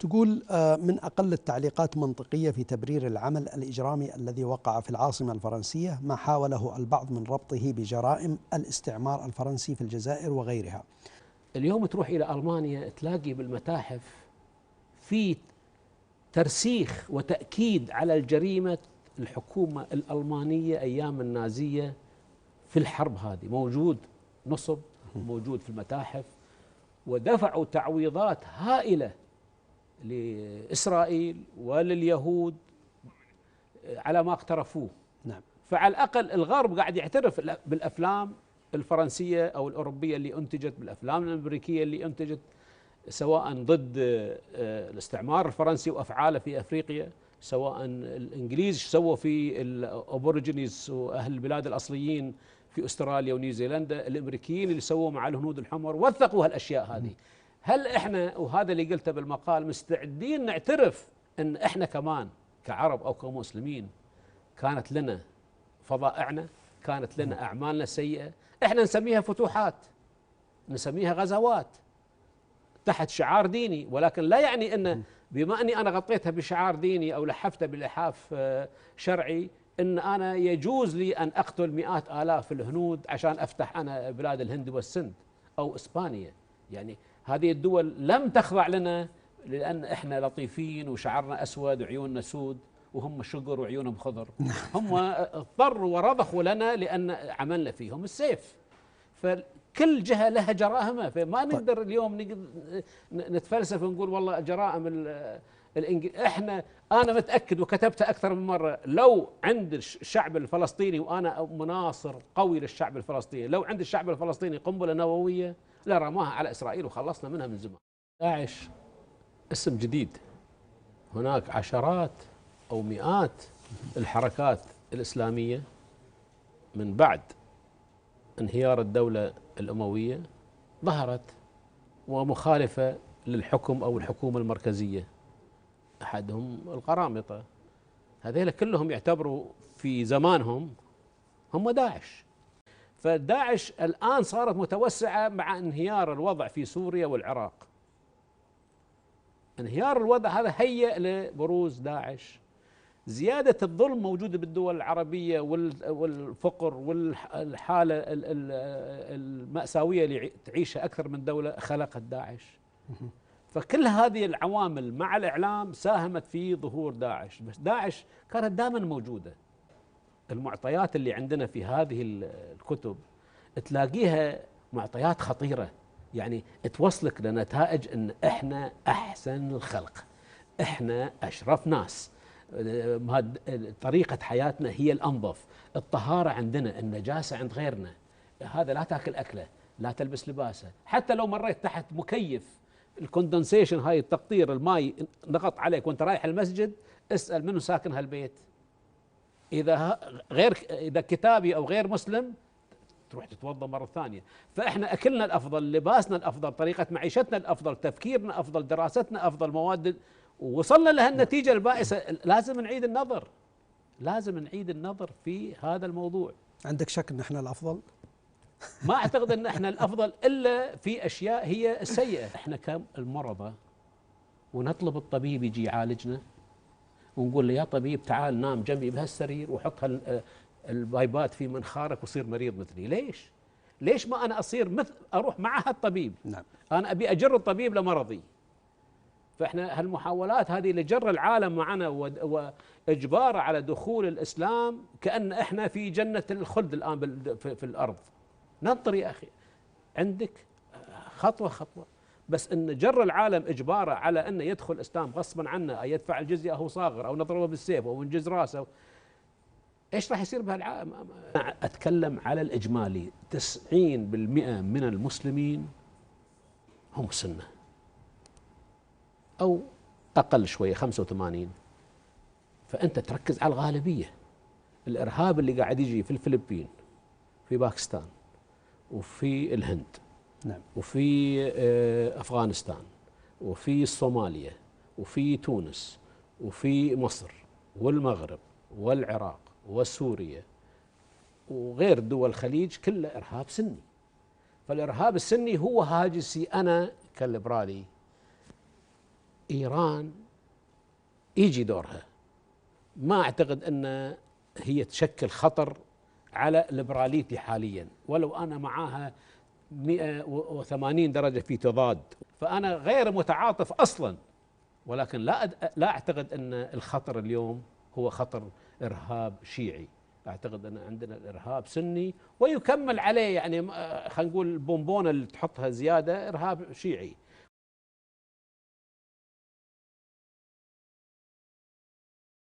تقول آه، من أقل التعليقات منطقية في تبرير العمل الإجرامي الذي وقع في العاصمة الفرنسية ما حاوله البعض من ربطه بجرائم الاستعمار الفرنسي في الجزائر وغيرها. اليوم تروح إلى ألمانيا تلاقي بالمتاحف في ترسيخ وتأكيد على الجريمة الحكومة الألمانية أيام النازية في الحرب هذه. موجود نصب موجود في المتاحف ودفعوا تعويضات هائلة لإسرائيل ولليهود على ما اقترفوه. نعم. فعلى الأقل الغرب قاعد يعترف بالأفلام الفرنسية أو الأوروبية اللي أنتجت بالأفلام الأمريكية اللي أنتجت سواء ضد آه، الاستعمار الفرنسي وأفعاله في أفريقيا سواء الإنجليز سووا في الأبوريجينيز وأهل البلاد الأصليين في أستراليا ونيوزيلندا الأمريكيين اللي سووا مع الهنود الحمر وثقوا هالأشياء هذه. هل إحنا وهذا اللي قلته بالمقال مستعدين نعترف إن إحنا كمان كعرب أو كمسلمين كانت لنا فضائعنا كانت لنا أعمالنا السيئه إحنا نسميها فتوحات نسميها غزوات تحت شعار ديني ولكن لا يعني إن بما أني أنا غطيتها بشعار ديني أو لحفتها بلحاف آه، شرعي إن أنا يجوز لي أن أقتل مئات آلاف الهنود عشان أفتح أنا بلاد الهند والسند أو إسبانيا. يعني هذه الدول لم تخضع لنا لأن إحنا لطيفين وشعرنا أسود وعيوننا سود وهم شقر وعيونهم خضر. هم اضطروا ورضخوا لنا لأن عملنا فيهم السيف. فكل جهة لها جرائمها. فما طيب. نقدر اليوم نتفلسف ونقول والله جرائم الإنجل... إحنا أنا متأكد وكتبت أكثر من مرة لو عند الشعب الفلسطيني وأنا مناصر قوي للشعب الفلسطيني لو عند الشعب الفلسطيني قنبلة نووية لرماها على إسرائيل وخلصنا منها من زمان. داعش. اسم جديد. هناك عشرات أو مئات الحركات الإسلامية من بعد انهيار الدولة الأموية ظهرت ومخالفة للحكم أو الحكومة المركزية. أحدهم القرامطة. هذيلا كلهم يعتبروا في زمانهم هم داعش. فداعش الآن صارت متوسعة مع انهيار الوضع في سوريا والعراق. انهيار الوضع هذا هيئ لبروز داعش. زيادة الظلم موجودة بالدول العربية والفقر والحالة المأساوية اللي تعيشها أكثر من دولة خلقت داعش. فكل هذه العوامل مع الإعلام ساهمت في ظهور داعش. بس داعش كانت دائما موجودة. المعطيات اللي عندنا في هذه الكتب تلاقيها معطيات خطيرة. يعني توصلك لنتائج إن إحنا أحسن الخلق إحنا أشرف ناس. طريقة حياتنا هي الأنظف. الطهارة عندنا النجاسة عند غيرنا. هذا لا تاكل أكلة لا تلبس لباسة. حتى لو مريت تحت مكيف الكوندنسيشن هاي التقطير الماي نقط عليك وأنت رايح المسجد اسأل منو ساكن هالبيت. إذا غير إذا كتابي أو غير مسلم تروح تتوضأ مرة ثانية. فإحنا أكلنا الأفضل لباسنا الأفضل طريقة معيشتنا الأفضل تفكيرنا أفضل دراستنا أفضل مواد وصلنا لهالنتيجه البائسة. لازم نعيد النظر. لازم نعيد النظر في هذا الموضوع. عندك شك إن إحنا الأفضل؟ ما أعتقد إن إحنا الأفضل إلا في أشياء هي السيئة. إحنا كالمرضى ونطلب الطبيب يجي يعالجنا؟ ونقول له يا طبيب تعال نام جنبي بهالسرير وحط البايبات في منخارك وصير مريض مثلي. ليش؟ ليش ما أنا أصير مثل أروح مع الطبيب نعم. أنا أبي أجر الطبيب لمرضي. فإحنا هالمحاولات هذه لجر العالم معنا وإجباره على دخول الإسلام كأن إحنا في جنة الخلد الآن في الأرض. ننطر يا أخي. عندك خطوة خطوة. بس إن جر العالم إجباره على إنه يدخل الإسلام غصبا عنه يدفع الجزية هو صاغر أو نضربه بالسيف أو ننجز رأسه. إيش راح يصير بهالعام أتكلم على الإجمالي. 90% من المسلمين هم سنة. أو أقل شوية 85 فأنت تركز على الغالبية. الإرهاب اللي قاعد يجي في الفلبين في باكستان وفي الهند. نعم. وفي آه، أفغانستان وفي الصوماليه وفي تونس وفي مصر والمغرب والعراق وسوريا وغير دول الخليج كله إرهاب سني. فالإرهاب السني هو هاجسي أنا كليبرالي إيران يجي دورها. ما أعتقد أن هي تشكل خطر على ليبراليتي حاليا. ولو أنا معاها 180 درجة في تضاد. فأنا غير متعاطف أصلا. ولكن لا لا أعتقد أن الخطر اليوم هو خطر إرهاب شيعي. أعتقد أن عندنا الارهاب سني ويكمل عليه يعني خلينا نقول البونبونه اللي تحطها زيادة إرهاب شيعي.